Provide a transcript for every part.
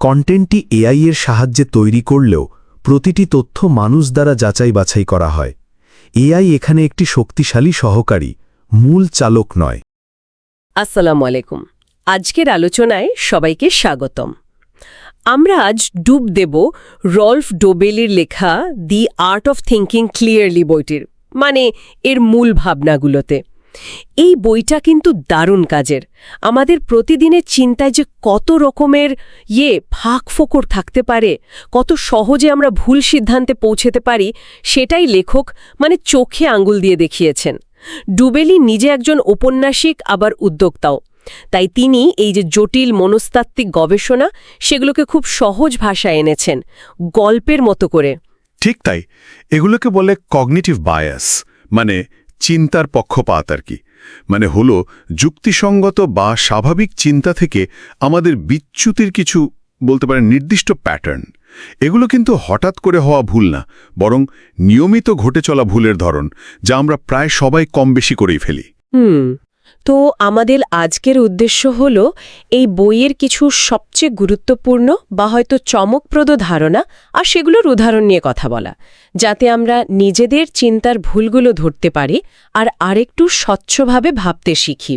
কন্টেন্টটি AI এর সাহায্যে তৈরি করলেও প্রতিটি তথ্য মানুষ দ্বারা যাচাই বাছাই করা হয়। এআই এখানে একটি শক্তিশালী সহকারী, মূল চালক নয়। আসসালামু আলাইকুম। আজকের আলোচনায় সবাইকে স্বাগতম। আমরা আজ ডুব দেব রল্ফ ডোবেলির লেখা the art of thinking clearly বইটির মানে এর মূল ভাবনাগুলোতে। এই বইটা কিন্তু দারুণ কাজের। আমাদের প্রতিদিনের চিন্তায় যে কত রকমের ইয়ে ফাঁক ফোকর থাকতে পারে, কত সহজে আমরা ভুল সিদ্ধান্তে পৌঁছেতে পারি, সেটাই লেখক মানে চোখে আঙ্গুল দিয়ে দেখিয়েছেন। ডুবেলি নিজে একজন ঔপন্যাসিক আবার উদ্যোক্তাও। তাই তিনি এই যে জটিল মনস্তাত্ত্বিক গবেষণা, সেগুলোকে খুব সহজ ভাষায় এনেছেন, গল্পের মতো করে। ঠিক তাই। এগুলোকে বলে কগনিটিভ বায়াস মানে চিন্তার পক্ষপাত আর কি। মানে হলো, যুক্তিসঙ্গত বা স্বাভাবিক চিন্তা থেকে আমাদের বিচ্যুতির কিছু বলতে পারেন নির্দিষ্ট প্যাটার্ন। এগুলো কিন্তু হঠাৎ করে হওয়া ভুল না, বরং নিয়মিত ঘটে চলা ভুলের ধরন, যা আমরা প্রায় সবাই কম বেশি করেই ফেলি। তো আমাদের আজকের উদ্দেশ্য হল, এই বইয়ের কিছু সবচেয়ে গুরুত্বপূর্ণ বা হয়তো চমকপ্রদ ধারণা আর সেগুলোর উদাহরণ নিয়ে কথা বলা, যাতে আমরা নিজেদের চিন্তার ভুলগুলো ধরতে পারি আর আরেকটু স্বচ্ছভাবে ভাবতে শিখি।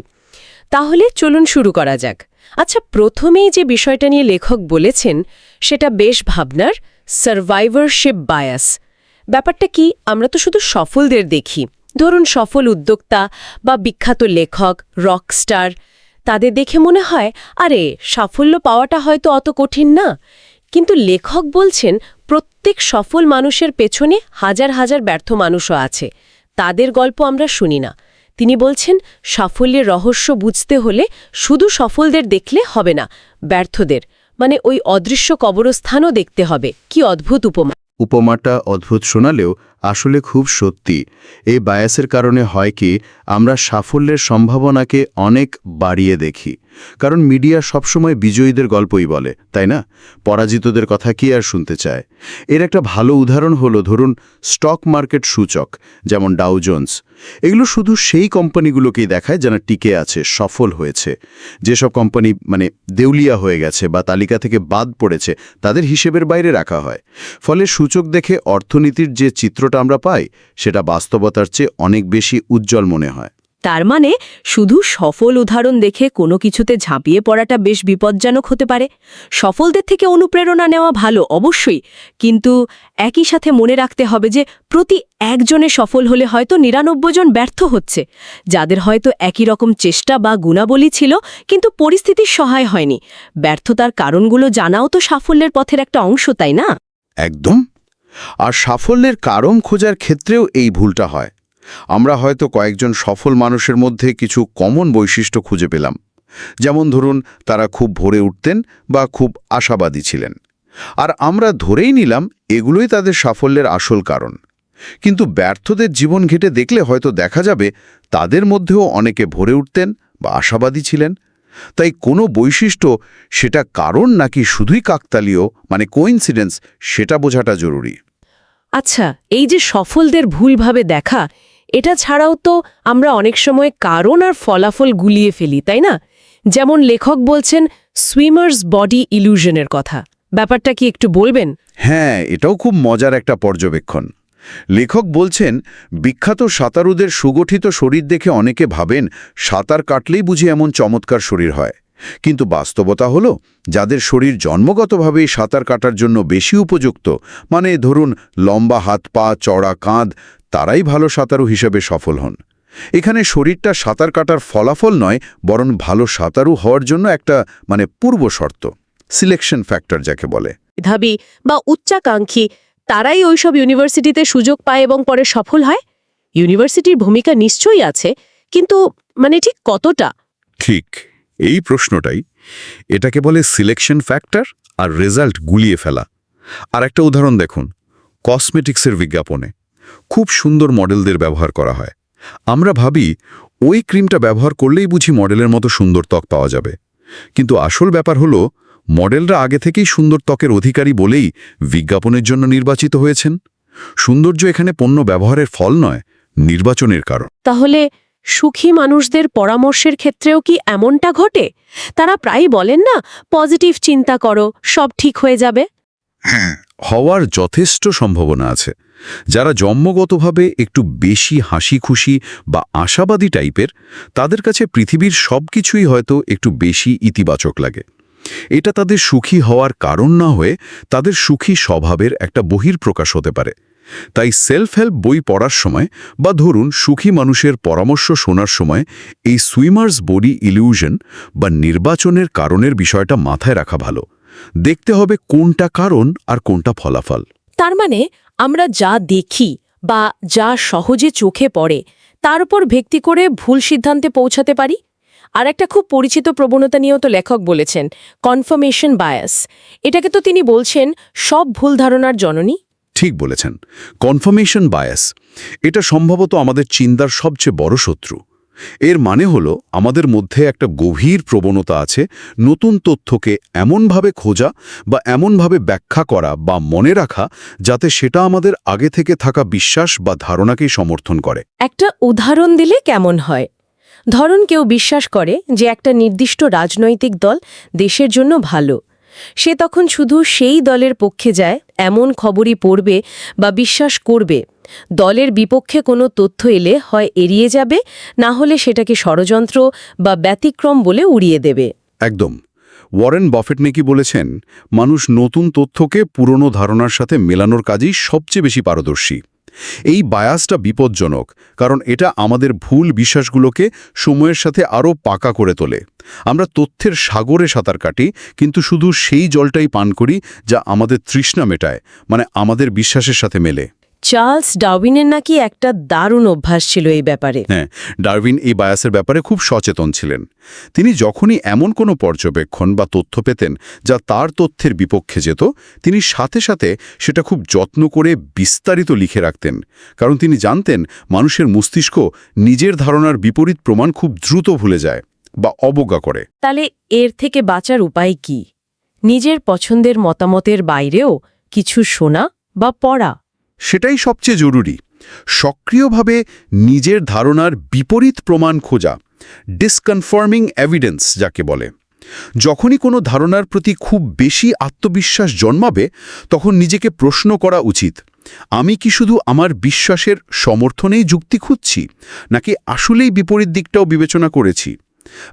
তাহলে চলুন শুরু করা যাক। আচ্ছা প্রথমেই যে বিষয়টা নিয়ে লেখক বলেছেন, সেটা বেশ ভাবনার সার্ভাইভারশিপ বায়াস ব্যাপারটা কি? আমরা তো শুধু সফলদের দেখি। ধরুন সফল উদ্যোক্তা বা বিখ্যাত লেখক রকস্টার তাদের দেখে মনে হয়, আরে, সাফল্য পাওয়াটা হয়তো অত কঠিন না। কিন্তু লেখক বলছেন, প্রত্যেক সফল মানুষের পেছনে হাজার হাজার ব্যর্থ মানুষও আছে। তাদের গল্প আমরা শুনি না। তিনি বলছেন, সাফল্যের রহস্য বুঝতে হলে শুধু সফলদের দেখলে হবে না, ব্যর্থদের। মানে ওই অদৃশ্য কবরস্থানও দেখতে হবে। কি অদ্ভুত উপমা। উপমাটা অদ্ভুত শোনালেও আসলে খুব সত্যি। এই বায়াসের কারণে হয় কি, আমরা সাফল্যের সম্ভাবনাকে অনেক বাড়িয়ে দেখি। কারণ মিডিয়া সবসময় বিজয়ীদের গল্পই বলে, তাই না? পরাজিতদের কথা কি আর শুনতে চায়? এর একটা ভালো উদাহরণ হলো ধরুন স্টক মার্কেট সূচক, যেমন ডাউজোন্স এগুলো শুধু সেই কোম্পানিগুলোকেই দেখায় যারা টিকে আছে, সফল হয়েছে। যেসব কোম্পানি মানে দেউলিয়া হয়ে গেছে বা তালিকা থেকে বাদ পড়েছে, তাদের হিসেবের বাইরে রাখা হয়। ফলে সূচক দেখে অর্থনীতির যে চিত্রটা আমরা পাই সেটা বাস্তবতার চেয়ে অনেক বেশি উজ্জ্বল মনে হয়। তার মানে শুধু সফল উদাহরণ দেখে কোনো কিছুতে ঝাঁপিয়ে পড়াটা বেশ বিপজ্জনক হতে পারে। সফলদের থেকে অনুপ্রেরণা নেওয়া ভালো অবশ্যই কিন্তু একই সাথে মনে রাখতে হবে যে প্রতি একজনে সফল হলে হয়তো নিরানব্বই জন ব্যর্থ হচ্ছে। যাদের হয়তো একই রকম চেষ্টা বা গুণাবলী ছিল কিন্তু পরিস্থিতির সহায় হয়নি। ব্যর্থতার কারণগুলো জানাও তো সাফল্যের পথের একটা অংশ তাই না? একদম। আর সাফল্যের কারণ খোঁজার ক্ষেত্রেও এই ভুলটা হয়। আমরা হয়তো কয়েকজন সফল মানুষের মধ্যে কিছু কমন বৈশিষ্ট্য খুঁজে পেলাম। যেমন ধরুন, তারা খুব ভোরে উঠতেন বা খুব আশাবাদী ছিলেন। আর আমরা ধরেই নিলাম, এগুলোই তাদের সাফল্যের আসল কারণ। কিন্তু ব্যর্থদের জীবন ঘেটে দেখলে হয়তো দেখা যাবে, তাদের মধ্যেও অনেকে ভরে উঠতেন বা আশাবাদী ছিলেন। তাই কোনো বৈশিষ্ট্য সেটা কারণ নাকি শুধুই কাকতালীয়? মানে কোইন্সিডেন্স সেটা বোঝাটা জরুরি। আচ্ছা এই যে সফলদের ভুলভাবে দেখা এটা ছাড়াও তো আমরা অনেক সময় কারণ আর ফলাফল গুলিয়ে ফেলি তাই না? যেমন লেখক বলছেন সুইমার্স বডি ইলুশনের কথা। ব্যাপারটা কি একটু বলবেন? হ্যাঁ এটাও খুব মজার একটা পর্যবেক্ষণ। লেখক বলছেন, বিখ্যাত সাঁতারুদের সুগঠিত শরীর দেখে অনেকে ভাবেন, সাঁতার কাটলেই বুঝি এমন চমৎকার শরীর হয়। কিন্তু বাস্তবতা হলো, যাদের শরীর জন্মগতভাবেই সাঁতার কাটার জন্য বেশি উপযুক্ত মানে ধরুন, লম্বা হাত পা চড়া কাঁধ, তারাই ভালো সাঁতারু হিসেবে সফল হন। এখানে শরীরটা সাঁতার কাটার ফলাফল নয়, বরং ভালো সাঁতারু হওয়ার জন্য একটা মানে পূর্ব শর্ত সিলেকশন ফ্যাক্টর যাকে বলে। মেধাবী বা উচ্চাকাঙ্ক্ষী তারাই ওইসব ইউনিভার্সিটিতে সুযোগ পায় এবং পরে সফল হয়? ইউনিভার্সিটির ভূমিকা নিশ্চয়ই আছে, কিন্তু মানে ঠিক কতটা? ঠিক, এই প্রশ্নটাই। এটাকে বলে সিলেকশন ফ্যাক্টর আর রেজাল্ট গুলিয়ে ফেলা। আর একটা উদাহরণ দেখুন কসমেটিক্সের বিজ্ঞাপনে। খুব সুন্দর মডেলদের ব্যবহার করা হয়। আমরা ভাবি, ওই ক্রিমটা ব্যবহার করলেই বুঝি মডেলের মতো সুন্দর ত্বক পাওয়া যাবে। কিন্তু আসল ব্যাপার হলো মডেলরা আগে থেকেই সুন্দর ত্বকের অধিকারী বলেই বিজ্ঞাপনের জন্য নির্বাচিত হয়েছেন। সৌন্দর্য এখানে পণ্য ব্যবহারের ফল নয় নির্বাচনের কারণ। তাহলে সুখী মানুষদের পরামর্শের ক্ষেত্রেও কি এমনটা ঘটে? তারা প্রায়ই বলেন না পজিটিভ চিন্তা করো সব ঠিক হয়ে যাবে হ্যাঁ হওয়ার যথেষ্ট সম্ভাবনা আছে। যারা জন্মগতভাবে একটু বেশি হাসি খুশি বা আশাবাদী টাইপের তাদের কাছে পৃথিবীর সব কিছুই হয়তো একটু বেশি ইতিবাচক লাগে। এটা তাদের সুখী হওয়ার কারণ না হয়ে তাদের সুখী স্বভাবের একটা বহির্প্রকাশ হতে পারে। তাই সেলফ হেল্প বই পড়ার সময় বা ধরুন সুখী মানুষের পরামর্শ শোনার সময় এই সুইমার্স বডি ইলিউশন বা নির্বাচনের কারণের বিষয়টা মাথায় রাখা ভালো। দেখতে হবে কোনটা কারণ আর কোনটা ফলাফল। তার মানে আমরা যা দেখি বা যা সহজে চোখে পড়ে, তার উপর ভিত্তি করে ভুল সিদ্ধান্তে পৌঁছাতে পারি? আর একটা খুব পরিচিত প্রবণতা নিয়েও তো লেখক বলেছেন কনফার্মেশন বায়াস এটাকে তো তিনি বলছেন সব ভুল ধারণার জননী। ঠিক বলেছেন। কনফার্মেশন বায়াস এটা সম্ভবত আমাদের চিন্তার সবচেয়ে বড় শত্রু। এর মানে হল আমাদের মধ্যে একটা গভীর প্রবণতা আছে নতুন তথ্যকে এমনভাবে খোঁজা বা এমনভাবে ব্যাখ্যা করা বা মনে রাখা যাতে সেটা আমাদের আগে থেকে থাকা বিশ্বাস বা ধারণাকেই সমর্থন করে। একটা উদাহরণ দিলে কেমন হয়? ধরুন কেউ বিশ্বাস করে যে একটা নির্দিষ্ট রাজনৈতিক দল দেশের জন্য ভালো। সে তখন শুধু সেই দলের পক্ষে যায়, এমন খবরই পড়বে বা বিশ্বাস করবে। দলের বিপক্ষে কোনো তথ্য এলে হয় এড়িয়ে যাবে, না হলে সেটাকে ষড়যন্ত্র বা ব্যতিক্রম বলে উড়িয়ে দেবে। একদম। ওয়ারেন বফেট নাকি বলেছেন, মানুষ নতুন তথ্যকে পুরনো ধারণার সাথে মেলানোর কাজেই সবচেয়ে বেশি পারদর্শী। এই বায়াসটা বিপজ্জনক, কারণ এটা আমাদের ভুল বিশ্বাসগুলোকে সময়ের সাথে আরও পাকা করে তোলে। আমরা তথ্যের সাগরে সাঁতার কাটি, কিন্তু শুধু সেই জলটাই পান করি যা আমাদের তৃষ্ণা মেটায় মানে আমাদের বিশ্বাসের সাথে মেলে। চার্লস ডাউইনের নাকি একটা দারুণ অভ্যাস ছিল এই ব্যাপারে। হ্যাঁ ডারউইন এই বায়াসের ব্যাপারে খুব সচেতন ছিলেন। তিনি যখনই এমন কোনো পর্যবেক্ষণ বা তথ্য পেতেন যা তার তথ্যের বিপক্ষে যেত তিনি সাথে সাথে সেটা খুব যত্ন করে বিস্তারিত লিখে রাখতেন। কারণ তিনি জানতেন মানুষের মস্তিষ্ক নিজের ধারণার বিপরীত প্রমাণ খুব দ্রুত ভুলে যায় বা অবজ্ঞা করে। তাহলে এর থেকে বাঁচার উপায় কি? নিজের পছন্দের মতামতের বাইরেও কিছু শোনা বা পড়া? সেটাই সবচেয়ে জরুরি। সক্রিয়ভাবে নিজের ধারণার বিপরীত প্রমাণ খোঁজা ডিসকনফার্মিং এভিডেন্স যাকে বলে। যখনই কোনো ধারণার প্রতি খুব বেশি আত্মবিশ্বাস জন্মাবে, তখন নিজেকে প্রশ্ন করা উচিত, আমি কি শুধু আমার বিশ্বাসের সমর্থনেই যুক্তি খুঁজছি, নাকি আসলেই বিপরীত দিকটাও বিবেচনা করেছি?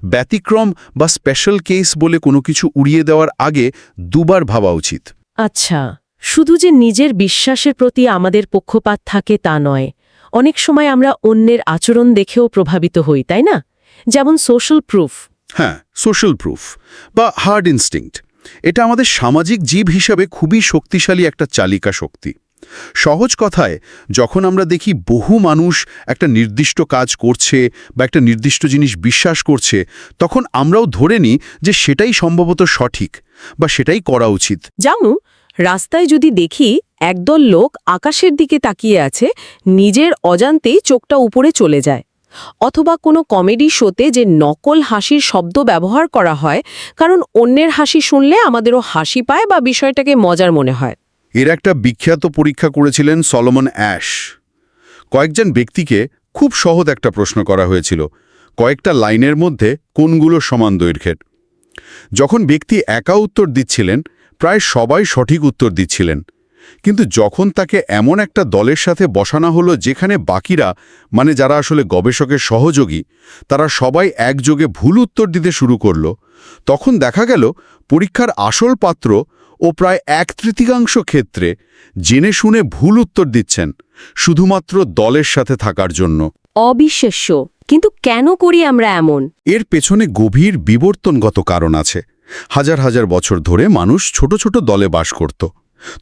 ব্যতিক্রম বা স্পেশাল কেস বলে কোনো কিছু উড়িয়ে দেওয়ার আগে দুবার ভাবা উচিত। আচ্ছা শুধু যে নিজের বিশ্বাসের প্রতি আমাদের পক্ষপাত থাকে তা নয় অনেক সময় আমরা অন্যের আচরণ দেখেও প্রভাবিত হই তাই না? যেমন সোশ্যাল প্রুফ হ্যাঁ সোশ্যাল প্রুফ বা হার্ড ইনস্টিংক্ট এটা আমাদের সামাজিক জীব হিসাবে খুবই শক্তিশালী একটা চালিকা শক্তি। সহজ কথায় যখন আমরা দেখি বহু মানুষ একটা নির্দিষ্ট কাজ করছে বা একটা নির্দিষ্ট জিনিস বিশ্বাস করছে তখন আমরাও ধরে নিই যে সেটাই সম্ভবত সঠিক বা সেটাই করা উচিত। জামু রাস্তায় যদি দেখি একদল লোক আকাশের দিকে তাকিয়ে আছে, নিজের অজান্তেই চোখটা উপরে চলে যায়। অথবা কোনো কমেডি শোতে যে নকল হাসির শব্দ ব্যবহার করা হয়, কারণ অন্যের হাসি শুনলে আমাদেরও হাসি পায় বা বিষয়টাকে মজার মনে হয়। এর একটা বিখ্যাত পরীক্ষা করেছিলেন সলোমন অ্যাশ। কয়েকজন ব্যক্তিকে খুব সহজ একটা প্রশ্ন করা হয়েছিল, কয়েকটা লাইনের মধ্যে কোনগুলো সমান দৈর্ঘ্যের? যখন ব্যক্তি একা উত্তর দিচ্ছিলেন প্রায় সবাই সঠিক উত্তর দিচ্ছিলেন। কিন্তু যখন তাকে এমন একটা দলের সাথে বসানো হলো যেখানে বাকিরা মানে যারা আসলে গবেষকের সহযোগী তারা সবাই একযোগে ভুল উত্তর দিতে শুরু করল তখন দেখা গেল পরীক্ষার আসল পাত্র ও প্রায় এক তৃতীয়াংশ ক্ষেত্রে জেনে শুনে ভুল উত্তর দিচ্ছেন শুধুমাত্র দলের সাথে থাকার জন্য। অবিশ্বাস্য। কিন্তু কেন করি আমরা এমন? এর পেছনে গভীর বিবর্তনগত কারণ আছে। হাজার হাজার বছর ধরে মানুষ ছোট ছোট দলে বাস করত।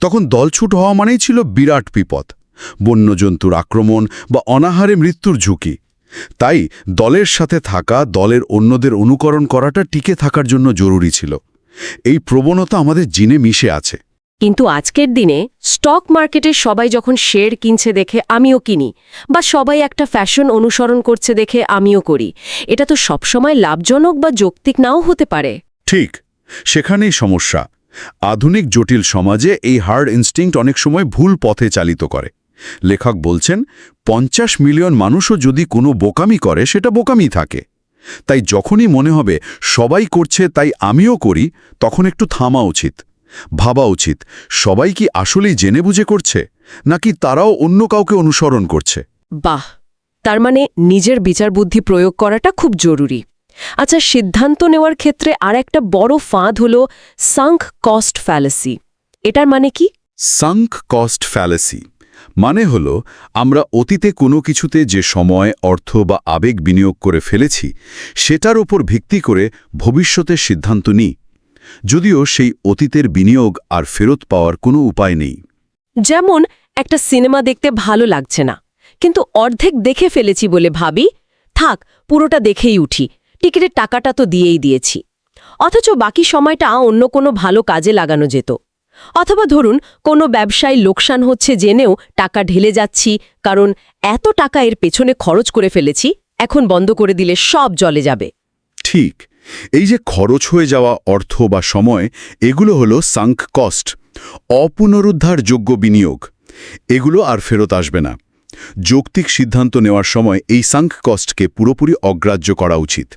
তখন দলছুট হওয়া মানেই ছিল বিরাট বিপদ, বন্যজন্তুর আক্রমণ বা অনাহারে মৃত্যুর ঝুঁকি। তাই দলের সাথে থাকা, দলের অন্যদের অনুকরণ করাটা টিকে থাকার জন্য জরুরি ছিল। এই প্রবণতা আমাদের জিনে মিশে আছে। কিন্তু আজকের দিনে স্টক মার্কেটে সবাই যখন শেয়ার কিনছে দেখে আমিও কিনি বা সবাই একটা ফ্যাশন অনুসরণ করছে দেখে আমিও করি, এটা তো সবসময় লাভজনক বা যৌক্তিক নাও হতে পারে। ঠিক, সেখানেই সমস্যা। আধুনিক জটিল সমাজে এই হার্ড ইনস্টিংক্ট অনেক সময় ভুল পথে চালিত করে। লেখক বলছেন, পঞ্চাশ মিলিয়ন মানুষও যদি কোনো বোকামি করে, সেটা বোকামি থাকে। তাই যখনই মনে হবে, সবাই করছে তাই আমিও করি, তখন একটু থামা উচিত, ভাবা উচিত, সবাই কি আসলেই জেনে বুঝে করছে, নাকি তারাও অন্য কাউকে অনুসরণ করছে? বাহ! তার মানে নিজের বিচার বুদ্ধি প্রয়োগ করাটা খুব জরুরি। আচ্ছা সিদ্ধান্ত নেওয়ার ক্ষেত্রে আর একটা বড় ফাঁদ হল সাঙ্ক কস্ট ফ্যালাসি এটার মানে কি? সাঙ্ক কস্ট ফ্যালেসি মানে হল আমরা অতীতে কোনো কিছুতে যে সময় অর্থ বা আবেগ বিনিয়োগ করে ফেলেছি সেটার উপর ভিত্তি করে ভবিষ্যতের সিদ্ধান্ত নিই। যদিও সেই অতীতের বিনিয়োগ আর ফেরত পাওয়ার কোনো উপায় নেই। যেমন একটা সিনেমা দেখতে ভালো লাগছে না কিন্তু অর্ধেক দেখে ফেলেছি বলে ভাবি থাক পুরোটা দেখেই উঠি। টিকিটের টাকাটা তো দিয়েই দিয়েছি। অথচ বাকি সময়টা অন্য কোনো ভালো কাজে লাগানো যেত। অথবা ধরুন, কোনো ব্যবসায় লোকসান হচ্ছে জেনেও টাকা ঢেলে যাচ্ছি, কারণ এত টাকা এর পেছনে খরচ করে ফেলেছি, এখন বন্ধ করে দিলে সব জলে যাবে। ঠিক। এই যে খরচ হয়ে যাওয়া অর্থ বা সময়, এগুলো হলো সাঙ্ক কস্ট অপুনরুদ্ধারযোগ্য বিনিয়োগ। এগুলো আর ফেরত আসবে না। যৌক্তিক সিদ্ধান্ত নেওয়ার সময় এই সাঙ্ক কস্টকে পুরোপুরি অগ্রাহ্য করা উচিত।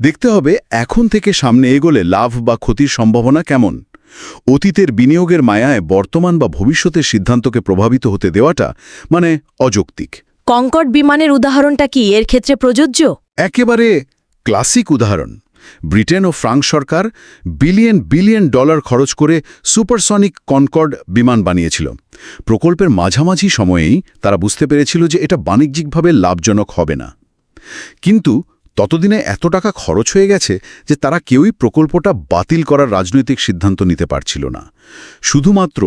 দেখতে হবে এখন থেকে সামনে এগোলে লাভ বা ক্ষতির সম্ভাবনা কেমন। অতীতের বিনিয়োগের মায়ায় বর্তমান বা ভবিষ্যতের সিদ্ধান্তকে প্রভাবিত হতে দেওয়াটা মানে অযৌক্তিক। কঙ্কট বিমানের উদাহরণটা কি? এর ক্ষেত্রে প্রযোজ্য? একেবারে ক্লাসিক উদাহরণ। ব্রিটেন ও ফ্রান্স সরকার বিলিয়ন বিলিয়ন ডলার খরচ করে সুপারসনিক কনকর্ড বিমান বানিয়েছিল। প্রকল্পের মাঝামাঝি সময়েই তারা বুঝতে পেরেছিল যে এটা বাণিজ্যিকভাবে লাভজনক হবে না। কিন্তু ততদিনে এত টাকা খরচ হয়ে গেছে যে তারা কেউই প্রকল্পটা বাতিল করার রাজনৈতিক সিদ্ধান্ত নিতে পারছিল না। শুধুমাত্র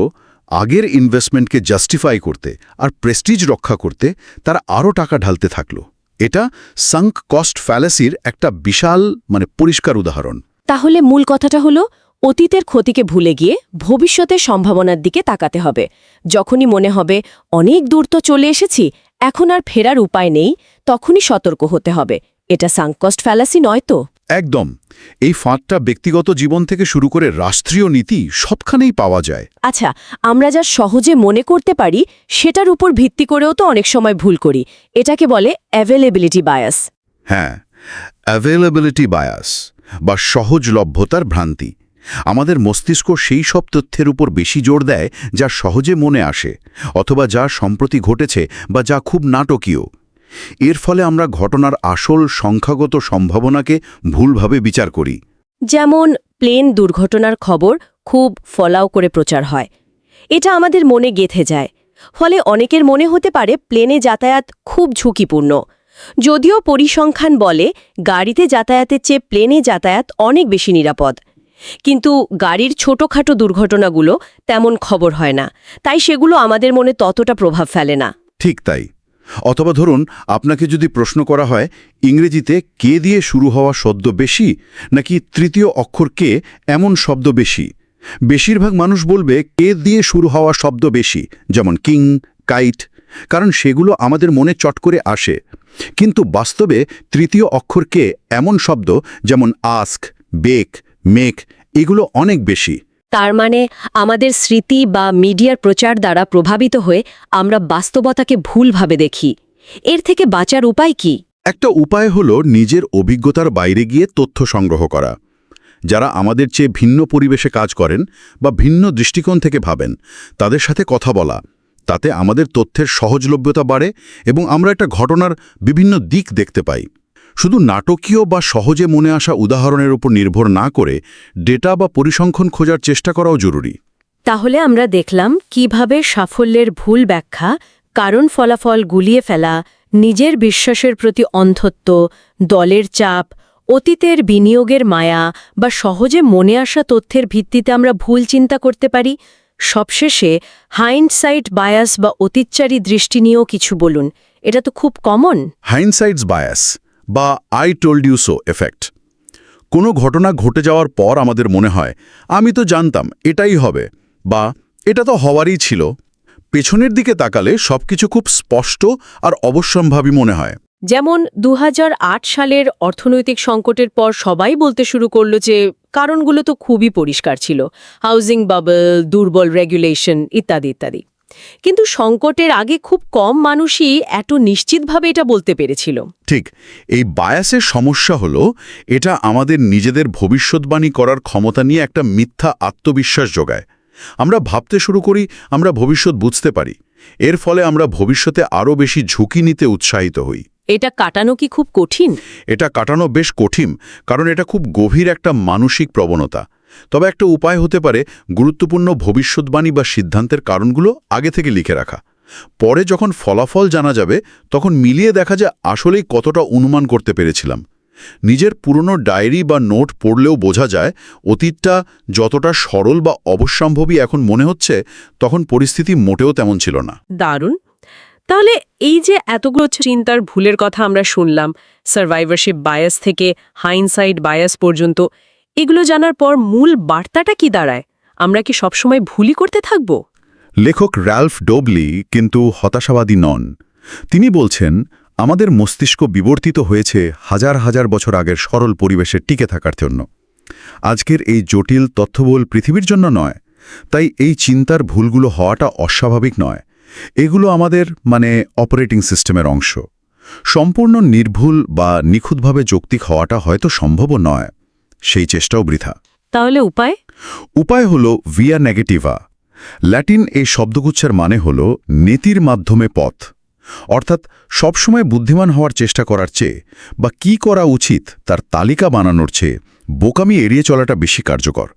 আগের ইনভেস্টমেন্টকে জাস্টিফাই করতে আর প্রেস্টিজ রক্ষা করতে তারা আরও টাকা ঢালতে থাকল। এটা সাঙ্ক কস্ট ফ্যালাসির একটা বিশাল মানে পরিষ্কার উদাহরণ। তাহলে মূল কথাটা হলো, অতীতের ক্ষতিকে ভুলে গিয়ে ভবিষ্যতের সম্ভাবনার দিকে তাকাতে হবে। যখনই মনে হবে, অনেক দূর তো চলে এসেছি, এখন আর ফেরার উপায় নেই, তখনই সতর্ক হতে হবে। এটা সাংকস্ট ফ্যালাসি নয় তো? একদম। এই ফাঁদটা ব্যক্তিগত জীবন থেকে শুরু করে রাষ্ট্রীয় নীতি সবখানেই পাওয়া যায়। আচ্ছা আমরা যা সহজে মনে করতে পারি সেটার উপর ভিত্তি করেও তো অনেক সময় ভুল করি। এটাকে বলে অ্যাভেলেবিলিটি বায়াস হ্যাঁ অ্যাভেলেবিলিটি বায়াস বা সহজলভ্যতার ভ্রান্তি। আমাদের মস্তিষ্ক সেই সব তথ্যের উপর বেশি জোর দেয় যা সহজে মনে আসে অথবা যা সম্প্রতি ঘটেছে বা যা খুব নাটকীয়। এর ফলে আমরা ঘটনার আসল সংখ্যাগত সম্ভাবনাকে ভুলভাবে বিচার করি। যেমন প্লেন দুর্ঘটনার খবর খুব ফলাও করে প্রচার হয়। এটা আমাদের মনে গেথে যায়। ফলে অনেকের মনে হতে পারে প্লেনে যাতায়াত খুব ঝুঁকিপূর্ণ। যদিও পরিসংখ্যান বলে গাড়িতে যাতায়াতের চেয়ে প্লেনে যাতায়াত অনেক বেশি নিরাপদ। কিন্তু গাড়ির ছোটখাটো দুর্ঘটনাগুলো তেমন খবর হয় না। তাই সেগুলো আমাদের মনে ততটা প্রভাব ফেলে না। ঠিক তাই। অথবা ধরুন, আপনাকে যদি প্রশ্ন করা হয়, ইংরেজিতে কে দিয়ে শুরু হওয়া শব্দ বেশি, নাকি তৃতীয় অক্ষর কে এমন শব্দ বেশি? বেশিরভাগ মানুষ বলবে, কে দিয়ে শুরু হওয়া শব্দ বেশি, যেমন কিং, কাইট, কারণ সেগুলো আমাদের মনে চট করে আসে। কিন্তু বাস্তবে তৃতীয় অক্ষর কে এমন শব্দ, যেমন আস্ক, বেক, মেক, এগুলো অনেক বেশি। তার মানে আমাদের স্মৃতি বা মিডিয়ার প্রচার দ্বারা প্রভাবিত হয়ে আমরা বাস্তবতাকে ভুলভাবে দেখি। এর থেকে বাঁচার উপায় কি? একটা উপায় হল নিজের অভিজ্ঞতার বাইরে গিয়ে তথ্য সংগ্রহ করা। যারা আমাদের চেয়ে ভিন্ন পরিবেশে কাজ করেন বা ভিন্ন দৃষ্টিকোণ থেকে ভাবেন, তাদের সাথে কথা বলা, তাতে আমাদের তথ্যের সহজলভ্যতা বাড়ে এবং আমরা একটা ঘটনার বিভিন্ন দিক দেখতে পাই। শুধু নাটকীয় বা সহজে মনে আসা উদাহরণের উপর নির্ভর না করে ডেটা বা পরিসংখ্যান খোঁজার চেষ্টা করাও জরুরি। তাহলে আমরা দেখলাম কীভাবে সাফল্যের ভুল ব্যাখ্যা কারণ ফলাফল গুলিয়ে ফেলা নিজের বিশ্বাসের প্রতি অন্ধত্ব দলের চাপ অতীতের বিনিয়োগের মায়া বা সহজে মনে আসা তথ্যের ভিত্তিতে আমরা ভুল চিন্তা করতে পারি। সবশেষে হাইন্ডসাইট বায়াস বা অতীতচারী দৃষ্টি নিয়েও কিছু বলুন। এটা তো খুব কমন। হাইনসাইটস বায়াস বা I told you so effect কোনো ঘটনা ঘটে যাওয়ার পর আমাদের মনে হয়, আমি তো জানতাম, এটাই হবে, বা এটা তো হওয়ারই ছিল। পেছনের দিকে তাকালে সবকিছু খুব স্পষ্ট আর অবশ্যম্ভাবী মনে হয়। যেমন দু হাজার আট সালের অর্থনৈতিক সংকটের পর সবাই বলতে শুরু করল যে, কারণগুলো তো খুবই পরিষ্কার ছিল। হাউজিং বাবল দুর্বল রেগুলেশন ইত্যাদি ইত্যাদি। কিন্তু সংকটের আগে খুব কম মানুষই এত নিশ্চিতভাবে এটা বলতে পেরেছিল। ঠিক এই বায়াসের সমস্যা হলো এটা আমাদের নিজেদের ভবিষ্যৎবাণী করার ক্ষমতা নিয়ে একটা মিথ্যা আত্মবিশ্বাস যোগায়। আমরা ভাবতে শুরু করি আমরা ভবিষ্যৎ বুঝতে পারি। এর ফলে আমরা ভবিষ্যতে আরও বেশি ঝুঁকি নিতে উৎসাহিত হই। এটা কাটানো কি খুব কঠিন? এটা কাটানো বেশ কঠিন কারণ এটা খুব গভীর একটা মানসিক প্রবণতা। তবে একটা উপায় হতে পারে গুরুত্বপূর্ণ ভবিষ্যৎবাণী বা সিদ্ধান্তের কারণগুলো আগে থেকে লিখে রাখা। পরে যখন ফলাফল জানা যাবে, তখন মিলিয়ে দেখা যায় আসলেই কতটা অনুমান করতে পেরেছিলাম। নিজের পুরনো ডায়েরি বা নোট পড়লেও বোঝা যায়, অতীতটা যতটা সরল বা অবশ্যম্ভবী এখন মনে হচ্ছে, তখন পরিস্থিতি মোটেও তেমন ছিল না। দারুণ। তাহলে এই যে এতগুলো চিন্তার ভুলের কথা আমরা শুনলাম সার্ভাইভারশিপ বায়াস থেকে হাইনসাইড বায়াস পর্যন্ত এগুলো জানার পর মূল বার্তাটা কি দাঁড়ায়? আমরা কি সবসময় ভুলই করতে থাকব? লেখক র্যালফ ডোবলি কিন্তু হতাশাবাদী নন। তিনি বলছেন, আমাদের মস্তিষ্ক বিবর্তিত হয়েছে হাজার হাজার বছর আগের সরল পরিবেশে টিকে থাকার জন্য। আজকের এই জটিল তথ্যবহুল পৃথিবীর জন্য নয়, তাই এই চিন্তার ভুলগুলো হওয়াটা অস্বাভাবিক নয়। এগুলো আমাদের মানে অপারেটিং সিস্টেমের অংশ। সম্পূর্ণ নির্ভুল বা নিখুঁতভাবে যৌক্তিক হওয়াটা হয়তো সম্ভবও নয়। সেই চেষ্টাও বৃথা। তাহলে উপায়? উপায় হল ভিয়া নেগেটিভা ল্যাটিন এই শব্দগুচ্ছের মানে হল নীতির মাধ্যমে পথ। অর্থাৎ সবসময় বুদ্ধিমান হওয়ার চেষ্টা করার চেয়ে বা কি করা উচিত তার তালিকা বানানোর চেয়ে বোকামি এড়িয়ে চলাটা বেশি কার্যকর।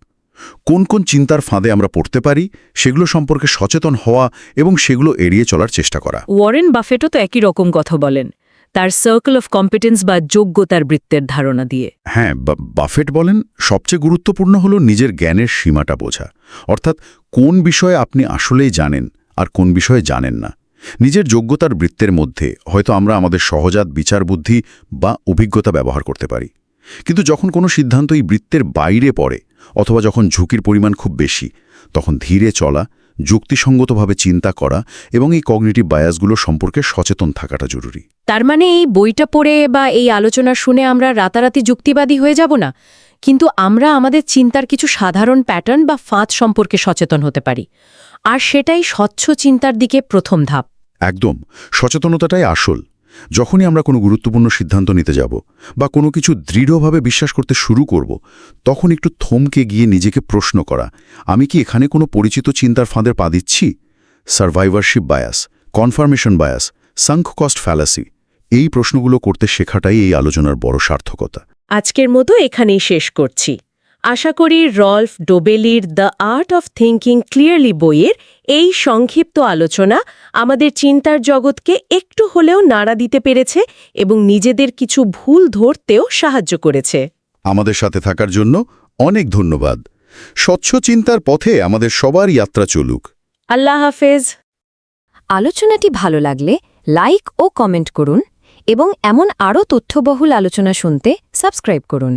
কোন কোন চিন্তার ফাঁদে আমরা পড়তে পারি সেগুলো সম্পর্কে সচেতন হওয়া এবং সেগুলো এড়িয়ে চলার চেষ্টা করা। ওয়ারেন বাফেটও তো একই রকম কথা বলেন। তার সার্কেল অফ কম্পিটেন্স বা যোগ্যতার বৃত্তের ধারণা দিয়ে। হ্যাঁ বাফেট বলেন, সবচেয়ে গুরুত্বপূর্ণ হল নিজের জ্ঞানের সীমাটা বোঝা। অর্থাৎ কোন বিষয়ে আপনি আসলেই জানেন আর কোন বিষয়ে জানেন না। নিজের যোগ্যতার বৃত্তের মধ্যে হয়তো আমরা আমাদের সহজাত বিচার বুদ্ধি বা অভিজ্ঞতা ব্যবহার করতে পারি। কিন্তু যখন কোনো সিদ্ধান্ত এই বৃত্তের বাইরে পড়ে অথবা যখন ঝুঁকির পরিমাণ খুব বেশি, তখন ধীরে চলা যুক্তিসঙ্গতভাবে চিন্তা করা এবং এই কগনিটিভ বায়াসগুলো সম্পর্কে সচেতন থাকাটা জরুরি। তার মানে এই বইটা পড়ে বা এই আলোচনা শুনে আমরা রাতারাতি যুক্তিবাদী হয়ে যাব না? কিন্তু আমরা আমাদের চিন্তার কিছু সাধারণ প্যাটার্ন বা ফাঁদ সম্পর্কে সচেতন হতে পারি। আর সেটাই স্বচ্ছ চিন্তার দিকে প্রথম ধাপ। একদম সচেতনতাটাই আসল। যখনই আমরা কোনো গুরুত্বপূর্ণ সিদ্ধান্ত নিতে যাব বা কোনো কিছু দৃঢ়ভাবে বিশ্বাস করতে শুরু করব, তখন একটু থমকে গিয়ে নিজেকে প্রশ্ন করা, আমি কি এখানে কোনো পরিচিত চিন্তার ফাঁদের পা দিচ্ছি? Survivorship bias confirmation bias sunk cost fallacy এই প্রশ্নগুলো করতে শেখাটাই এই আলোচনার বড় সার্থকতা। আজকের মতো এখানেই শেষ করছি। আশা করি Rolf ডোবেলির the art of thinking clearly বইয়ের এই সংক্ষিপ্ত আলোচনা আমাদের চিন্তার জগৎকে একটু হলেও নাড়া দিতে পেরেছে এবং নিজেদের কিছু ভুল ধরতেও সাহায্য করেছে। আমাদের সাথে থাকার জন্য অনেক ধন্যবাদ। স্বচ্ছ চিন্তার পথে আমাদের সবার যাত্রা চলুক। আল্লাহ হাফেজ। আলোচনাটি ভালো লাগলে লাইক ও কমেন্ট করুন এবং এমন আরও তথ্যবহুল আলোচনা শুনতে সাবস্ক্রাইব করুন।